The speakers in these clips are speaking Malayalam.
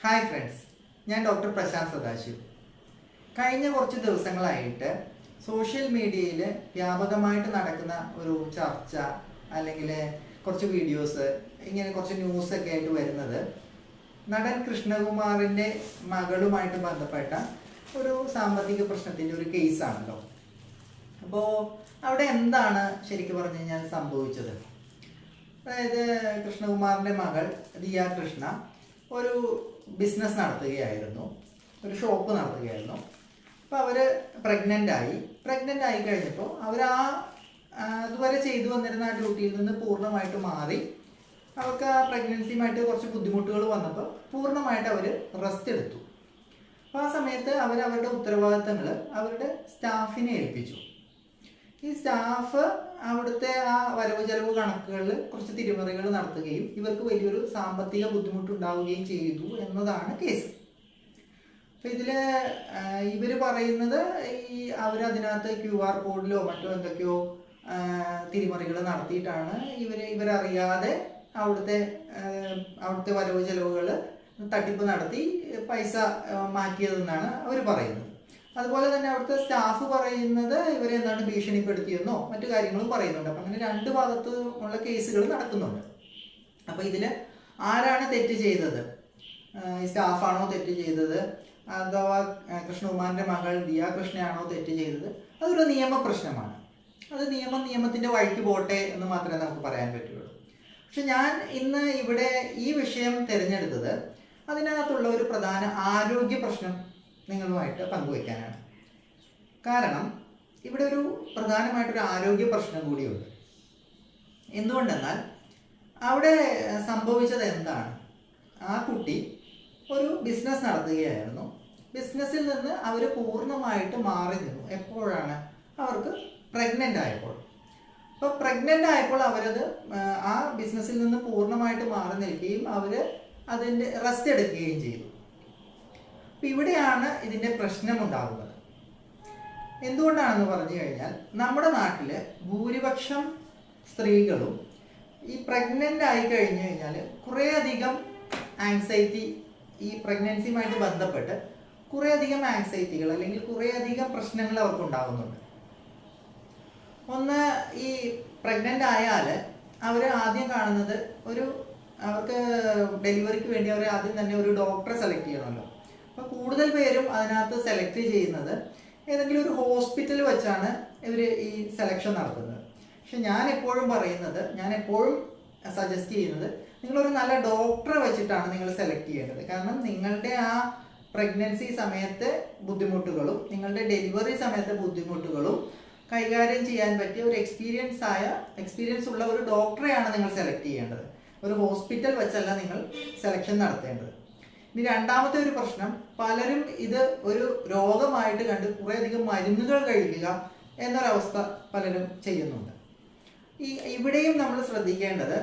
ഹായ് ഫ്രണ്ട്സ് ഞാൻ ഡോക്ടർ പ്രശാന്ത് സദാശിവ്. കഴിഞ്ഞ കുറച്ച് ദിവസങ്ങളായിട്ട് സോഷ്യൽ മീഡിയയിൽ വ്യാപകമായിട്ട് നടക്കുന്ന ഒരു ചർച്ച അല്ലെങ്കിൽ കുറച്ച് വീഡിയോസ് ഇങ്ങനെ കുറച്ച് ന്യൂസൊക്കെ ആയിട്ട് വരുന്നത് നടൻ കൃഷ്ണകുമാറിന്റെ മകളുമായിട്ട് ബന്ധപ്പെട്ട ഒരു സാമ്പത്തിക പ്രശ്നത്തിന്റെ ഒരു കേസാണല്ലോ അപ്പോൾ അവിടെ എന്താണ് ശരിക്കും പറഞ്ഞു കഴിഞ്ഞാൽ സംഭവിച്ചത്? അതായത് കൃഷ്ണകുമാറിന്റെ മകൾ ദിയ കൃഷ്ണ ഒരു ബിസിനസ് നടത്തുകയായിരുന്നു. ഒരു ഷോപ്പ് നടത്തുകയായിരുന്നു. അപ്പോൾ അവർ പ്രഗ്നന്റ് ആയി. പ്രഗ്നന്റ് ആയി കഴിഞ്ഞപ്പോൾ അവർ ആ അതുവരെ ചെയ്തു വന്നിരുന്ന ആ ഡ്യൂട്ടിയിൽ നിന്ന് പൂർണമായിട്ട് മാറി. അവർക്ക് ആ പ്രഗ്നൻസിയുമായിട്ട് കുറച്ച് ബുദ്ധിമുട്ടുകൾ വന്നപ്പോൾ പൂർണമായിട്ട് അവർ റെസ്റ്റ് എടുത്തു. അപ്പോൾ ആ സമയത്ത് അവർ അവരുടെ ഉത്തരവാദിത്തങ്ങൾ അവരുടെ സ്റ്റാഫിനെ ഏൽപ്പിച്ചു. ഈ സ്റ്റാഫ് അവിടുത്തെ ആ വരവ് ചെലവ് കണക്കുകളിൽ കുറച്ച് തിരിമറികൾ നടത്തുകയും ഇവർക്ക് വലിയൊരു സാമ്പത്തിക ബുദ്ധിമുട്ടുണ്ടാവുകയും ചെയ്തു എന്നതാണ് കേസ് അപ്പൊ ഇതിൽ ഇവർ പറയുന്നത് ഈ അവർ അതിനകത്ത് ക്യു ആർ കോഡിലോ മറ്റോ എന്തൊക്കെയോ തിരിമറികൾ നടത്തിയിട്ടാണ് ഇവർ ഇവരറിയാതെ അവിടുത്തെ അവിടുത്തെ വരവ് ചെലവുകൾ തട്ടിപ്പ് നടത്തി പൈസ മാറ്റിയതെന്നാണ് അവർ പറയുന്നത്. അതുപോലെ തന്നെ അവിടുത്തെ സ്റ്റാഫ് പറയുന്നത് ഇവരെ എന്താണ് ഭീഷണിപ്പെടുത്തിയെന്നോ മറ്റു കാര്യങ്ങളും പറയുന്നുണ്ട്. അപ്പം അങ്ങനെ രണ്ട് ഭാഗത്ത് ഉള്ള കേസുകൾ നടക്കുന്നുണ്ട്. അപ്പം ഇതിൽ ആരാണ് തെറ്റ് ചെയ്തത്? സ്റ്റാഫാണോ തെറ്റ് ചെയ്തത്? അഥവാ കൃഷ്ണകുമാറിന്റെ മകൾ ദിയ കൃഷ്ണയാണോ തെറ്റ് ചെയ്തത്? അതൊരു നിയമ പ്രശ്നമാണ്. അത് നിയമം നിയമത്തിന്റെ വഴിക്ക് പോട്ടെ എന്ന് മാത്രമേ നമുക്ക് പറയാൻ പറ്റുള്ളൂ. പക്ഷെ ഞാൻ ഇന്ന് ഇവിടെ ഈ വിഷയം തിരഞ്ഞെടുത്തത് അതിനകത്തുള്ള ഒരു പ്രധാന ആരോഗ്യ പ്രശ്നം നിങ്ങളുമായിട്ട് പങ്കുവയ്ക്കാനാണ്. കാരണം ഇവിടെ ഒരു പ്രധാനമായിട്ടൊരു ആരോഗ്യ പ്രശ്നം കൂടിയുണ്ട്. എന്തുകൊണ്ടെന്നാൽ അവിടെ സംഭവിച്ചത് എന്താണ്? ആ കുട്ടി ഒരു ബിസിനസ് നടത്തുകയായിരുന്നു. ബിസിനസ്സിൽ നിന്ന് അവർ പൂർണമായിട്ട് മാറി നിന്നു. എപ്പോഴാണ്? അവർക്ക് പ്രഗ്നന്റ് ആയപ്പോൾ. അപ്പോൾ പ്രഗ്നന്റ് ആയപ്പോൾ അവരത് ആ, ബിസിനസ്സിൽ നിന്ന് പൂർണമായിട്ട് മാറി നിൽക്കുകയും അവർ അതിന്റെ റെസ്റ്റ് എടുക്കുകയും ചെയ്തു. അപ്പം ഇവിടെയാണ് ഇതിന്റെ പ്രശ്നമുണ്ടാകുന്നത് എന്തുകൊണ്ടാണെന്ന് പറഞ്ഞു കഴിഞ്ഞാൽ നമ്മുടെ നാട്ടിൽ ഭൂരിപക്ഷം സ്ത്രീകളും ഈ പ്രഗ്നന്റ് ആയി കഴിഞ്ഞു കഴിഞ്ഞാൽ കുറേയധികം ആങ്സൈറ്റി ഈ പ്രഗ്നൻസിയുമായിട്ട് ബന്ധപ്പെട്ട് കുറേയധികം ആങ്സൈറ്റികൾ അല്ലെങ്കിൽ കുറേയധികം പ്രശ്നങ്ങൾ അവർക്ക് ഉണ്ടാകുന്നുണ്ട് ഒന്ന് ഈ പ്രഗ്നന്റ് ആയാൽ അവർ ആദ്യം കാണുന്നത് ഒരു അവർക്ക് ഡെലിവറിക്ക് വേണ്ടി അവർ ആദ്യം തന്നെ ഒരു ഡോക്ടറെ സെലക്ട് ചെയ്യണമല്ലോ. അപ്പോൾ കൂടുതൽ പേരും അതിനകത്ത് സെലക്ട് ചെയ്യുന്നത് ഏതെങ്കിലും ഒരു ഹോസ്പിറ്റൽ വെച്ചാണ് ഇവർ ഈ സെലക്ഷൻ നടത്തുന്നത്. പക്ഷെ ഞാൻ എപ്പോഴും പറയുന്നത് ഞാൻ എപ്പോഴും സജസ്റ്റ് ചെയ്യുന്നത് നിങ്ങളൊരു നല്ല ഡോക്ടറെ വെച്ചിട്ടാണ് നിങ്ങൾ സെലക്ട് ചെയ്യേണ്ടത്. കാരണം നിങ്ങളുടെ ആ പ്രഗ്നൻസി സമയത്തെ ബുദ്ധിമുട്ടുകളും നിങ്ങളുടെ ഡെലിവറി സമയത്തെ ബുദ്ധിമുട്ടുകളും കൈകാര്യം ചെയ്യാൻ പറ്റിയ ഒരു എക്സ്പീരിയൻസ് ആയ എക്സ്പീരിയൻസ് ഉള്ള ഒരു ഡോക്ടറെയാണ് നിങ്ങൾ സെലക്ട് ചെയ്യേണ്ടത്. ഒരു ഹോസ്പിറ്റൽ വെച്ചല്ല നിങ്ങൾ സെലക്ഷൻ നടത്തേണ്ടത്. ഇനി രണ്ടാമത്തെ ഒരു പ്രശ്നം പലരും ഇത് ഒരു രോഗമായിട്ട് കണ്ട് കുറേയധികം മരുന്നുകൾ കഴിക്കുക എന്നൊരവസ്ഥ പലരും ചെയ്യുന്നുണ്ട്. ഈ ഇവിടെയും നമ്മൾ ശ്രദ്ധിക്കേണ്ടത്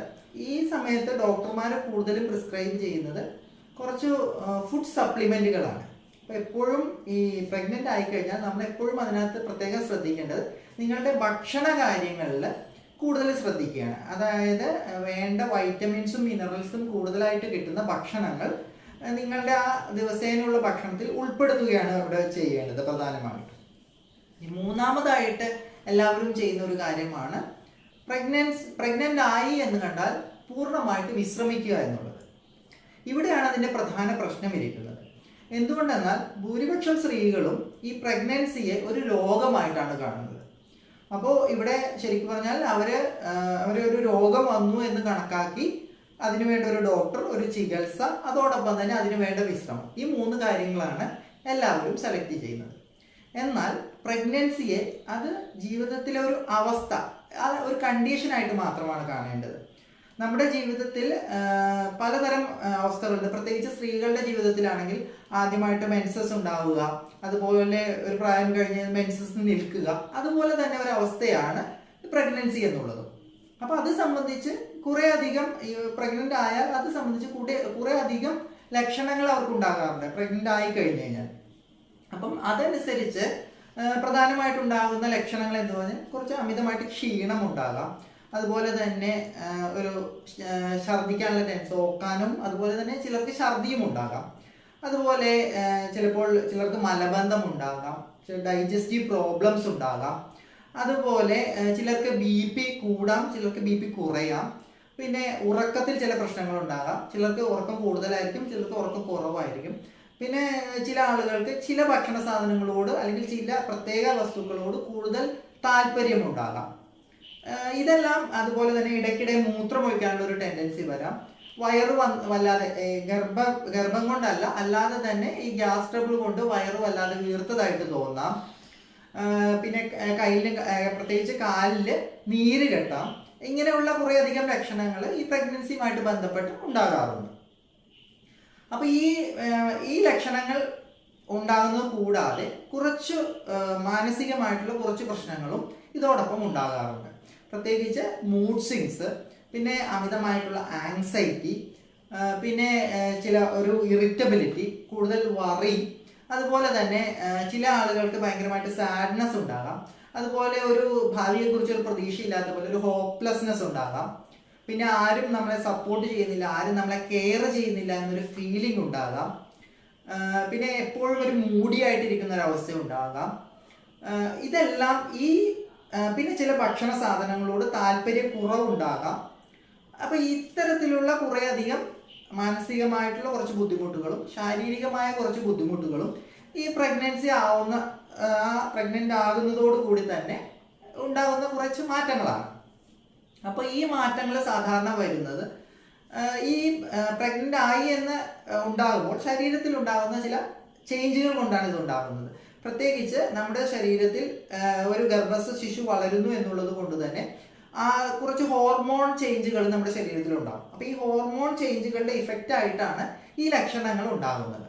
ഈ സമയത്ത് ഡോക്ടർമാർ കൂടുതലും പ്രിസ്ക്രൈബ് ചെയ്യുന്നത് കുറച്ച് ഫുഡ് സപ്ലിമെന്റുകളാണ് അപ്പോൾ എപ്പോഴും ഈ പ്രഗ്നന്റ് ആയിക്കഴിഞ്ഞാൽ നമ്മൾ എപ്പോഴും അതിനകത്ത് പ്രത്യേകം ശ്രദ്ധിക്കേണ്ടത് നിങ്ങളുടെ ഭക്ഷണ കാര്യങ്ങളിൽ കൂടുതൽ ശ്രദ്ധിക്കുകയാണ്. അതായത് വേണ്ട വൈറ്റമിൻസും മിനറൽസും കൂടുതലായിട്ട് കിട്ടുന്ന ഭക്ഷണങ്ങൾ നിങ്ങളുടെ ആ ദിവസേനയുള്ള ഭക്ഷണത്തിൽ ഉൾപ്പെടുത്തുകയാണ് അവിടെ ചെയ്യേണ്ടത് പ്രധാനമായിട്ടും. മൂന്നാമതായിട്ട് എല്ലാവരും ചെയ്യുന്ന ഒരു കാര്യമാണ് പ്രഗ്നൻസ് പ്രഗ്നന്റ് ആയി എന്ന് കണ്ടാൽ പൂർണമായിട്ട് വിശ്രമിക്കുക എന്നുള്ളത്. ഇവിടെയാണ് അതിന്റെ പ്രധാന പ്രശ്നം ഇരിക്കുന്നത്. എന്തുകൊണ്ടെന്നാൽ ഭൂരിപക്ഷം സ്ത്രീകളും ഈ പ്രഗ്നൻസിയെ ഒരു രോഗമായിട്ടാണ് കാണുന്നത്. അപ്പോൾ ഇവിടെ ശരിക്കും പറഞ്ഞാൽ അവർ അവരൊരു രോഗം വന്നു എന്ന് കണക്കാക്കി അതിനുവേണ്ട ഒരു ഡോക്ടർ ഒരു ചികിത്സ അതോടൊപ്പം തന്നെ അതിനു വേണ്ട വിശ്രമം. ഈ മൂന്ന് കാര്യങ്ങളാണ് എല്ലാവരും സെലക്ട് ചെയ്യുന്നത്. എന്നാൽ പ്രഗ്നൻസിയെ അത് ജീവിതത്തിലെ ഒരു അവസ്ഥ ഒരു കണ്ടീഷനായിട്ട് മാത്രമാണ് കാണേണ്ടത്. നമ്മുടെ ജീവിതത്തിൽ പലതരം അവസ്ഥകളുണ്ട്. പ്രത്യേകിച്ച് സ്ത്രീകളുടെ ജീവിതത്തിലാണെങ്കിൽ ആദ്യമായിട്ട് മെൻസസ് ഉണ്ടാവുക അതുപോലെ ഒരു പ്രായം കഴിഞ്ഞ് മെൻസസ് നിൽക്കുക അതുപോലെ തന്നെ ഒരു അവസ്ഥയാണ് പ്രഗ്നൻസി എന്നുള്ളത്. അപ്പൊ അത് സംബന്ധിച്ച് കുറെ അധികം പ്രഗ്നന്റ് ആയാൽ അത് സംബന്ധിച്ച് കൂടെ കുറെ അധികം ലക്ഷണങ്ങൾ അവർക്ക് ഉണ്ടാകാറുണ്ട് പ്രഗ്നന്റ് ആയി കഴിഞ്ഞു കഴിഞ്ഞാൽ. അപ്പം അതനുസരിച്ച് പ്രധാനമായിട്ട് ഉണ്ടാകുന്ന ലക്ഷണങ്ങൾ എന്ന് പറഞ്ഞാൽ കുറച്ച് അമിതമായിട്ട് ക്ഷീണം ഉണ്ടാകാം. അതുപോലെ തന്നെ ഒരു ഛർദ്ദിക്കാനുള്ള ടെൻസ് ഓക്കാനും അതുപോലെ തന്നെ ചിലർക്ക് ഛർദിയും ഉണ്ടാകാം. അതുപോലെ ചിലപ്പോൾ ചിലർക്ക് മലബന്ധം ഉണ്ടാകാം ചില ഡൈജസ്റ്റീവ് പ്രോബ്ലംസ് ഉണ്ടാകാം. അതുപോലെ ചിലർക്ക് ബി പി കൂടാം ചിലർക്ക് ബി പി കുറയാം. പിന്നെ ഉറക്കത്തിൽ ചില പ്രശ്നങ്ങൾ ഉണ്ടാകാം ചിലർക്ക് ഉറക്കം കൂടുതലായിരിക്കും ചിലർക്ക് ഉറക്കം കുറവായിരിക്കും. പിന്നെ ചില ആളുകൾക്ക് ചില ഭക്ഷണ സാധനങ്ങളോട് അല്ലെങ്കിൽ ചില പ്രത്യേക വസ്തുക്കളോട് കൂടുതൽ താല്പര്യമുണ്ടാകാം. ഇതെല്ലാം അതുപോലെ തന്നെ ഇടയ്ക്കിടെ മൂത്രമൊഴിക്കാനുള്ള ഒരു ടെൻഡൻസി വരാം. വയറ് വല്ലാതെ ഗർഭ ഗർഭം കൊണ്ടല്ല അല്ലാതെ തന്നെ ഈ ഗ്യാസ് ട്രബിൾ കൊണ്ട് വയറ് വല്ലാതെ വീർത്തതായിട്ട് തോന്നാം. പിന്നെ കയ്യിൽ പ്രത്യേകിച്ച് കാലിൽ നീര് കെട്ടാം. ഇങ്ങനെയുള്ള കുറേയധികം ലക്ഷണങ്ങൾ ഈ പ്രഗ്നൻസിയുമായിട്ട് ബന്ധപ്പെട്ട് ഉണ്ടാകാറുണ്ട്. അപ്പോൾ ഈ ഈ ലക്ഷണങ്ങൾ ഉണ്ടാകുന്നത് കൂടാതെ കുറച്ച് മാനസികമായിട്ടുള്ള കുറച്ച് പ്രശ്നങ്ങളും ഇതോടൊപ്പം ഉണ്ടാകാറുണ്ട്. പ്രത്യേകിച്ച് മൂഡ് സ്വിങ്സ് പിന്നെ അമിതമായിട്ടുള്ള ആങ്സൈറ്റി പിന്നെ ചില ഒരു ഇറിറ്റബിലിറ്റി കൂടുതൽ വറി അതുപോലെ തന്നെ ചില ആളുകൾക്ക് ഭയങ്കരമായിട്ട് സാഡ്നെസ് ഉണ്ടാകാം. അതുപോലെ ഒരു ഭാവിയെക്കുറിച്ച് ഒരു പ്രതീക്ഷയില്ലാത്ത പോലെ ഒരു ഹോപ്പ്ലെസ്നെസ് ഉണ്ടാകാം. പിന്നെ ആരും നമ്മളെ സപ്പോർട്ട് ചെയ്യുന്നില്ല ആരും നമ്മളെ കെയർ ചെയ്യുന്നില്ല എന്നൊരു ഫീലിംഗ് ഉണ്ടാകാം. പിന്നെ എപ്പോഴും ഒരു മൂടി ആയിട്ടിരിക്കുന്ന ഒരു അവസ്ഥ ഉണ്ടാകാം. ഇതെല്ലാം ഈ പിന്നെ ചില ഭക്ഷണ സാധനങ്ങളോട് താല്പര്യ കുറവുണ്ടാകാം അപ്പൊ ഇത്തരത്തിലുള്ള കുറേയധികം മാനസികമായിട്ടുള്ള കുറച്ച് ബുദ്ധിമുട്ടുകളും ശാരീരികമായ കുറച്ച് ബുദ്ധിമുട്ടുകളും ഈ പ്രഗ്നൻസി ആവുന്ന ആ പ്രഗ്നന്റ് ആകുന്നതോട് കൂടി തന്നെ ഉണ്ടാകുന്ന കുറച്ച് മാറ്റങ്ങളാണ്. അപ്പോൾ ഈ മാറ്റങ്ങൾ സാധാരണ വരുന്നത് ഈ പ്രഗ്നന്റ് ആയി എന്ന് ഉണ്ടാകുമ്പോൾ ശരീരത്തിൽ ഉണ്ടാകുന്ന ചില ചേഞ്ചുകൾ കൊണ്ടാണ് ഇത് ഉണ്ടാകുന്നത്. പ്രത്യേകിച്ച് നമ്മുടെ ശരീരത്തിൽ ഒരു ഗർഭസ്ഥ ശിശു വളരുന്നു എന്നുള്ളത് കൊണ്ട് തന്നെ കുറച്ച് ഹോർമോൺ ചേഞ്ചുകൾ നമ്മുടെ ശരീരത്തിൽ ഉണ്ടാകും. അപ്പൊ ഈ ഹോർമോൺ ചേഞ്ചുകളുടെ ഇഫക്റ്റ് ആയിട്ടാണ് ഈ ലക്ഷണങ്ങൾ ഉണ്ടാകുന്നത്.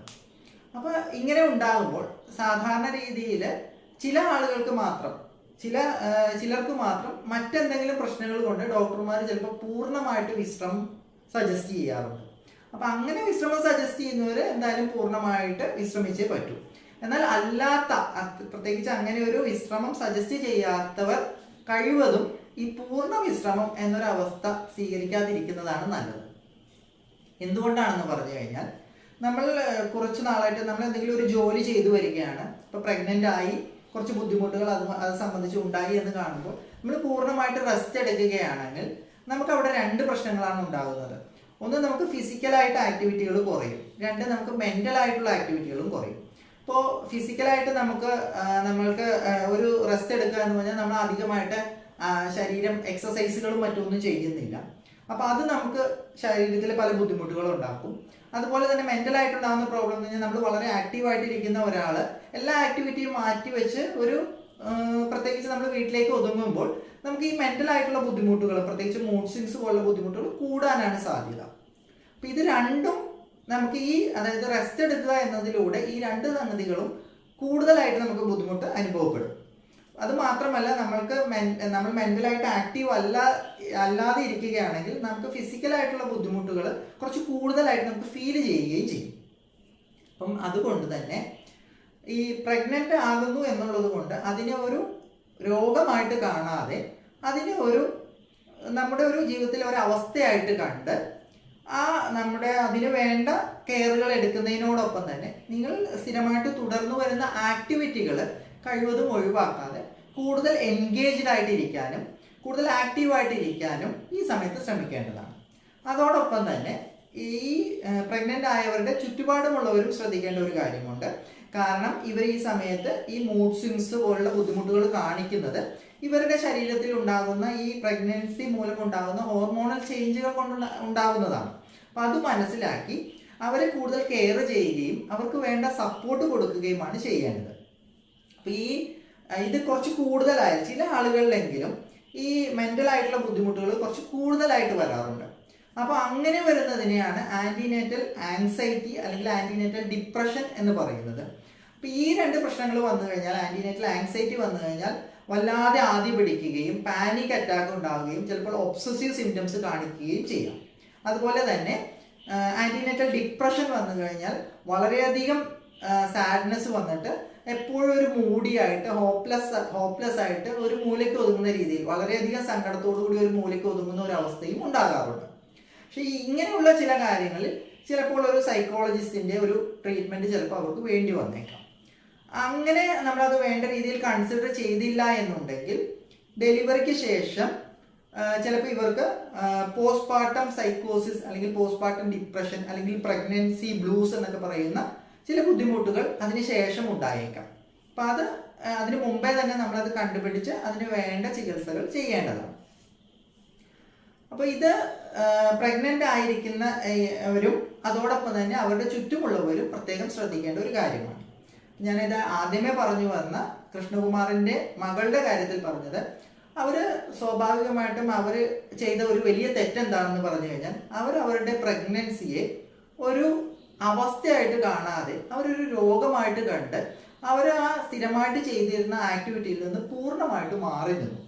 അപ്പൊ ഇങ്ങനെ ഉണ്ടാകുമ്പോൾ സാധാരണ രീതിയിൽ ചില ആളുകൾക്ക് മാത്രം ചില ചിലർക്ക് മാത്രം മറ്റെന്തെങ്കിലും പ്രശ്നങ്ങൾ കൊണ്ട് ഡോക്ടർമാർ ചിലപ്പോൾ പൂർണമായിട്ട് വിശ്രമം സജസ്റ്റ് ചെയ്യാറുണ്ട്. അപ്പൊ അങ്ങനെ വിശ്രമം സജസ്റ്റ് ചെയ്യുന്നവർ എന്തായാലും പൂർണമായിട്ട് വിശ്രമിച്ചേ പറ്റൂ. എന്നാൽ അല്ലാത്ത പ്രത്യേകിച്ച് അങ്ങനെ ഒരു വിശ്രമം സജസ്റ്റ് ചെയ്യാത്തവർ കഴിവതും ഈ പൂർണ വിശ്രമം എന്നൊരവസ്ഥ സ്വീകരിക്കാതിരിക്കുന്നതാണ് നല്ലത്. എന്തുകൊണ്ടാണെന്ന് പറഞ്ഞു കഴിഞ്ഞാൽ നമ്മൾ കുറച്ച് നാളായിട്ട് നമ്മൾ എന്തെങ്കിലും ഒരു ജോലി ചെയ്തു വരികയാണ്. ഇപ്പൊ പ്രഗ്നന്റ് ആയി കുറച്ച് ബുദ്ധിമുട്ടുകൾ അത് അത് സംബന്ധിച്ച് ഉണ്ടായി എന്ന് കാണുമ്പോൾ നമ്മൾ പൂർണമായിട്ട് റെസ്റ്റ് എടുക്കുകയാണെങ്കിൽ നമുക്ക് അവിടെ രണ്ട് പ്രശ്നങ്ങളാണ് ഉണ്ടാകുന്നത്. ഒന്ന് നമുക്ക് ഫിസിക്കലായിട്ട് ആക്ടിവിറ്റികൾ കുറയും. രണ്ട് നമുക്ക് മെന്റൽ ആയിട്ടുള്ള ആക്ടിവിറ്റികളും കുറയും. ഇപ്പോൾ ഫിസിക്കലായിട്ട് നമുക്ക് നമ്മൾക്ക് ഒരു റെസ്റ്റ് എടുക്കുക എന്ന് പറഞ്ഞാൽ നമ്മൾ അധികമായിട്ട് ശരീരം എക്സസൈസുകളും മറ്റൊന്നും ചെയ്യുന്നില്ല. അപ്പൊ അത് നമുക്ക് ശരീരത്തിൽ പല ബുദ്ധിമുട്ടുകളും ഉണ്ടാക്കും. അതുപോലെ തന്നെ മെന്റൽ ആയിട്ടുണ്ടാകുന്ന പ്രോബ്ലം എന്ന് പറഞ്ഞാൽ നമ്മൾ വളരെ ആക്റ്റീവ് ആയിട്ടിരിക്കുന്ന ഒരാൾ എല്ലാ ആക്ടിവിറ്റിയും മാറ്റി വെച്ച് ഒരു പ്രത്യേകിച്ച് നമ്മൾ വീട്ടിലേക്ക് ഒതുങ്ങുമ്പോൾ നമുക്ക് ഈ മെന്റൽ ആയിട്ടുള്ള ബുദ്ധിമുട്ടുകൾ പ്രത്യേകിച്ച് മൂഡ് സ്വിങ്സ് പോലുള്ള ബുദ്ധിമുട്ടുകൾ കൂടാനാണ് സാധ്യത. അപ്പൊ ഇത് രണ്ടും നമുക്ക് ഈ അതായത് റെസ്റ്റ് എടുക്കുക എന്നതിലൂടെ ഈ രണ്ട് സംഗതികളും കൂടുതലായിട്ട് നമുക്ക് ബുദ്ധിമുട്ട് അനുഭവപ്പെടും. അത് മാത്രമല്ല നമ്മൾക്ക് നമ്മൾ മെന്റലായിട്ട് ആക്റ്റീവ് അല്ല അല്ലാതെ ഇരിക്കുകയാണെങ്കിൽ നമുക്ക് ഫിസിക്കലായിട്ടുള്ള ബുദ്ധിമുട്ടുകൾ കുറച്ച് കൂടുതലായിട്ട് നമുക്ക് ഫീൽ ചെയ്യുകയും ചെയ്യും. അപ്പം അതുകൊണ്ട് തന്നെ ഈ പ്രഗ്നന്റ് ആകുന്നു എന്നുള്ളത് കൊണ്ട് അതിനെ ഒരു രോഗമായിട്ട് കാണാതെ അതിനെ ഒരു നമ്മുടെ ഒരു ജീവിതത്തിലെ ഒരു അവസ്ഥയായിട്ട് കണ്ട് ആ നമ്മുടെ അതിന് വേണ്ട കെയറുകൾ എടുക്കുന്നതിനോടൊപ്പം തന്നെ നിങ്ങൾ സ്ഥിരമായിട്ട് തുടർന്നു വരുന്ന ആക്ടിവിറ്റികൾ കഴിവതും ഒഴിവാക്കാതെ കൂടുതൽ എൻഗേജ്ഡ് ആയിട്ടിരിക്കാനും കൂടുതൽ ആക്റ്റീവായിട്ട് ഇരിക്കാനും ഈ സമയത്ത് ശ്രമിക്കേണ്ടതാണ്. അതോടൊപ്പം തന്നെ ഈ പ്രഗ്നന്റ് ആയവരുടെ ചുറ്റുപാടുമുള്ളവരും ശ്രദ്ധിക്കേണ്ട ഒരു കാര്യമുണ്ട്. കാരണം ഇവർ ഈ സമയത്ത് ഈ മൂഡ് സ്വിങ്സ് പോലുള്ള ബുദ്ധിമുട്ടുകൾ കാണിക്കുന്നത് ഇവരുടെ ശരീരത്തിൽ ഉണ്ടാകുന്ന ഈ പ്രഗ്നൻസി മൂലം ഉണ്ടാകുന്ന ഹോർമോണൽ ചേഞ്ചുകൾ കൊണ്ടുള്ള ഉണ്ടാകുന്നതാണ് അപ്പം അത് മനസ്സിലാക്കി അവരെ കൂടുതൽ കെയർ ചെയ്യുകയും അവർക്ക് വേണ്ട സപ്പോർട്ട് കൊടുക്കുകയുമാണ് ചെയ്യേണ്ടത്. അപ്പം ഈ ഇത് കുറച്ച് കൂടുതലായി ചില ആളുകളിലെങ്കിലും ഈ മെന്റലായിട്ടുള്ള ബുദ്ധിമുട്ടുകൾ കുറച്ച് കൂടുതലായിട്ട് വരാറുണ്ട്. അപ്പോൾ അങ്ങനെ വരുന്നതിനെയാണ് ആന്റിനേറ്റൽ ആൻസൈറ്റി അല്ലെങ്കിൽ ആന്റിനേറ്റൽ ഡിപ്രഷൻ എന്ന് പറയുന്നത്. അപ്പോൾ ഈ രണ്ട് പ്രശ്നങ്ങൾ വന്നു കഴിഞ്ഞാൽ ആന്റിനേറ്റൽ ആൻസൈറ്റി വന്നു കഴിഞ്ഞാൽ വല്ലാതെ ആദ്യ പിടിക്കുകയും പാനിക് അറ്റാക്ക് ഉണ്ടാവുകയും ചിലപ്പോൾ ഒബ്സസീവ് സിംറ്റംസ് കാണിക്കുകയും ചെയ്യാം. അതുപോലെ തന്നെ ആന്റിനേറ്റൽ ഡിപ്രഷൻ വന്നു കഴിഞ്ഞാൽ വളരെയധികം സാഡ്നെസ് വന്നിട്ട് എപ്പോഴും ഒരു മൂടിയായിട്ട് ഹോപ്പ്ലെസ് ഹോപ്പ്ലെസ് ആയിട്ട് ഒരു മൂലയ്ക്ക് ഒതുങ്ങുന്ന രീതിയിൽ വളരെയധികം സങ്കടത്തോടു കൂടി ഒരു മൂലയ്ക്ക് ഒതുങ്ങുന്ന ഒരു അവസ്ഥയും ഉണ്ടാകാറുണ്ട്. പക്ഷെ ഇങ്ങനെയുള്ള ചില കാര്യങ്ങളിൽ ചിലപ്പോൾ ഒരു സൈക്കോളജിസ്റ്റിന്റെ ഒരു ട്രീറ്റ്മെന്റ് ചിലപ്പോൾ അവർക്ക് വേണ്ടി വന്നേക്കാം. അങ്ങനെ നമ്മളത് വേണ്ട രീതിയിൽ കൺസിഡർ ചെയ്തില്ല എന്നുണ്ടെങ്കിൽ ഡെലിവറിക്ക് ശേഷം ചിലപ്പോൾ ഇവർക്ക് പോസ്റ്റ്മോർട്ടം സൈക്കോസിസ് അല്ലെങ്കിൽ പോസ്റ്റ്മോർട്ടം ഡിപ്രഷൻ അല്ലെങ്കിൽ പ്രഗ്നൻസി ബ്ലൂസ് എന്നൊക്കെ പറയുന്ന ചില ബുദ്ധിമുട്ടുകൾ അതിന് ശേഷം ഉണ്ടായേക്കാം. അപ്പം അത് അതിന് മുമ്പേ തന്നെ നമ്മളത് കണ്ടുപിടിച്ച് അതിന് വേണ്ട ചികിത്സകൾ ചെയ്യേണ്ടതാണ്. അപ്പോൾ ഇത് പ്രഗ്നന്റ് ആയിരിക്കുന്നവരും അതോടൊപ്പം തന്നെ അവരുടെ ചുറ്റുമുള്ളവരും പ്രത്യേകം ശ്രദ്ധിക്കേണ്ട ഒരു കാര്യമാണ്. ഞാനിത് ആദ്യമേ പറഞ്ഞു വന്ന കൃഷ്ണകുമാറിന്റെ മകളുടെ കാര്യത്തിൽ പറഞ്ഞത് അവർ സ്വാഭാവികമായിട്ടും അവർ ചെയ്ത ഒരു വലിയ തെറ്റെന്താണെന്ന് പറഞ്ഞു കഴിഞ്ഞാൽ അവർ അവരുടെ പ്രഗ്നൻസിയെ ഒരു അവസ്ഥയായിട്ട് കാണാതെ അവരൊരു രോഗമായിട്ട് കണ്ട് അവർ ആ സ്ഥിരമായിട്ട് ചെയ്തിരുന്ന ആക്ടിവിറ്റിയിൽ നിന്ന് പൂർണമായിട്ട് മാറി നിന്നു.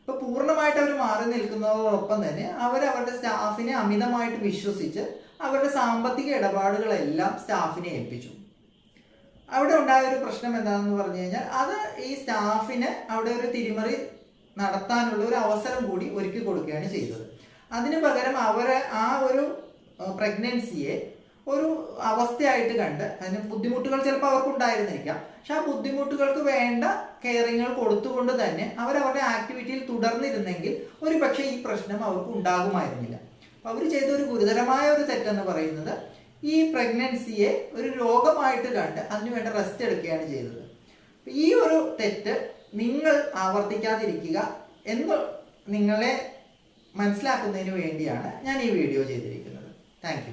അപ്പൊ പൂർണമായിട്ട് അവർ മാറി നിൽക്കുന്നതോടൊപ്പം തന്നെ അവർ അവരുടെ സ്റ്റാഫിനെ അമിതമായിട്ട് വിശ്വസിച്ച് അവരുടെ സാമ്പത്തിക ഇടപാടുകളെല്ലാം സ്റ്റാഫിനെ ഏൽപ്പിച്ചു. അവിടെ ഉണ്ടായ ഒരു പ്രശ്നം എന്താണെന്ന് പറഞ്ഞു കഴിഞ്ഞാൽ അത് ഈ സ്റ്റാഫിന് അവിടെ ഒരു തിരിമറി നടത്താനുള്ള ഒരു അവസരം കൂടി ഒരുക്കി കൊടുക്കുകയാണ് ചെയ്തത്. അതിന് പകരം അവർ ആ ഒരു പ്രഗ്നൻസിയെ ഒരു അവസ്ഥയായിട്ട് കണ്ട്. അതിന് ബുദ്ധിമുട്ടുകൾ ചിലപ്പോൾ അവർക്ക് ഉണ്ടായിരുന്നിരിക്കാം പക്ഷെ ആ ബുദ്ധിമുട്ടുകൾക്ക് വേണ്ട കെയറിങ്ങൾ കൊടുത്തുകൊണ്ട് തന്നെ അവർ അവരുടെ ആക്ടിവിറ്റിയിൽ തുടർന്നിരുന്നെങ്കിൽ ഒരു പക്ഷേ ഈ പ്രശ്നം അവർക്ക് ഉണ്ടാകുമായിരുന്നില്ല അപ്പോൾ അവർ ചെയ്ത ഒരു ഗുരുതരമായ ഒരു തെറ്റെന്ന് പറയുന്നത് ഈ പ്രഗ്നൻസിയെ ഒരു രോഗമായിട്ട് കണ്ട് അതിനുവേണ്ട റെസ്റ്റ് എടുക്കുകയാണ് ചെയ്തത്. ഈ ഒരു തെറ്റ് നിങ്ങൾ ആവർത്തിക്കാതിരിക്കുക എന്ന് നിങ്ങളെ മനസ്സിലാക്കുന്നതിന് വേണ്ടിയാണ് ഞാൻ ഈ വീഡിയോ ചെയ്തിരിക്കുന്നത്. താങ്ക്